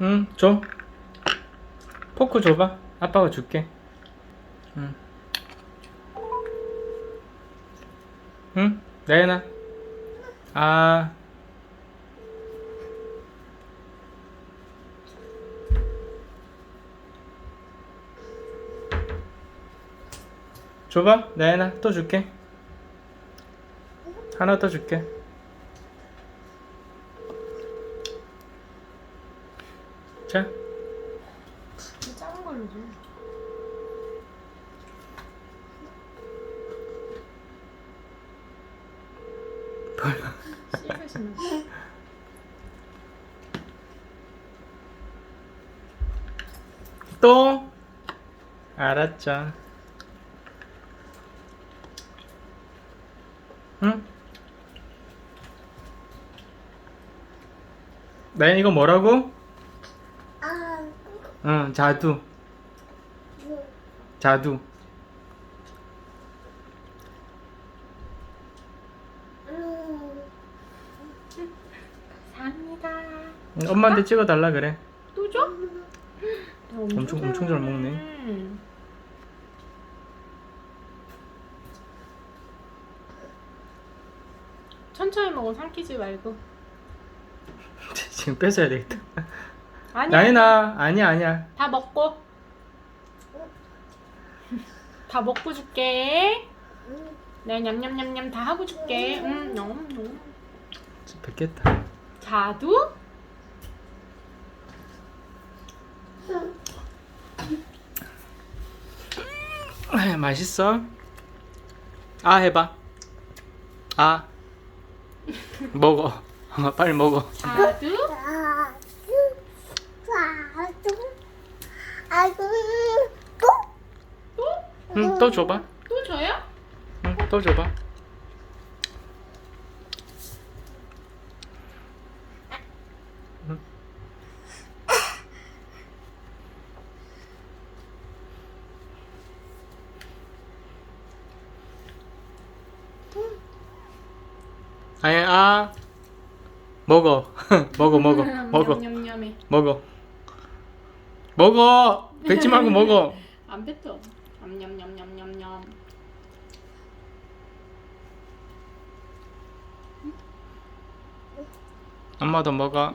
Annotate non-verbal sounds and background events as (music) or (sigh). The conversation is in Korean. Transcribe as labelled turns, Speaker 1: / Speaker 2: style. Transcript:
Speaker 1: 응, 줘. 포크 줘봐. 아빠가 줄게. 응. 응? 나연아. 아. 줘봐. 나연아. 또 줄게. 하나 더 줄게. 자.
Speaker 2: 작은 걸로 줘. 씻으시는 거.
Speaker 1: 또? 알았죠. 응? 나연 이거 뭐라고?
Speaker 3: 아,
Speaker 1: 응, 자두. 자두.
Speaker 3: 음,
Speaker 2: 감사합니다.
Speaker 1: 응, 엄마한테 찍어달라 그래.
Speaker 2: 또 줘?
Speaker 1: 엄청- 엄청 잘 먹네.
Speaker 2: 음. 천천히 먹어 삼키지 말고. (laughs)
Speaker 1: 지금 뺏어야 되겠다.
Speaker 2: 아니야.
Speaker 1: 나연아, 아니야, 아니야.
Speaker 2: 다 먹고. (laughs) 다 먹고 줄게.
Speaker 3: 음.
Speaker 2: 네, 냠냠냠냠 다 하고 줄게. 음, 너무 너무.
Speaker 1: 뺏겠다.
Speaker 2: 자두?
Speaker 1: 아, 맛있어? 아, 해봐. 아. 먹어. (laughs) 빨리 먹어.
Speaker 2: 자두?
Speaker 3: 아, 아주, 아주, 또?
Speaker 2: 또?
Speaker 1: 응, 또 줘봐.
Speaker 2: 또 줘요?
Speaker 1: 응, 또 줘봐. 응. 아니, 아. 먹어. (laughs) 먹어, 먹어. 먹어.
Speaker 2: 냠냠냠해.
Speaker 1: 먹어. 먹어. 뱉지 말고 먹어. (laughs)
Speaker 2: 안 뱉어. 냠냠냠냠냠냠.
Speaker 1: 엄마도 먹어.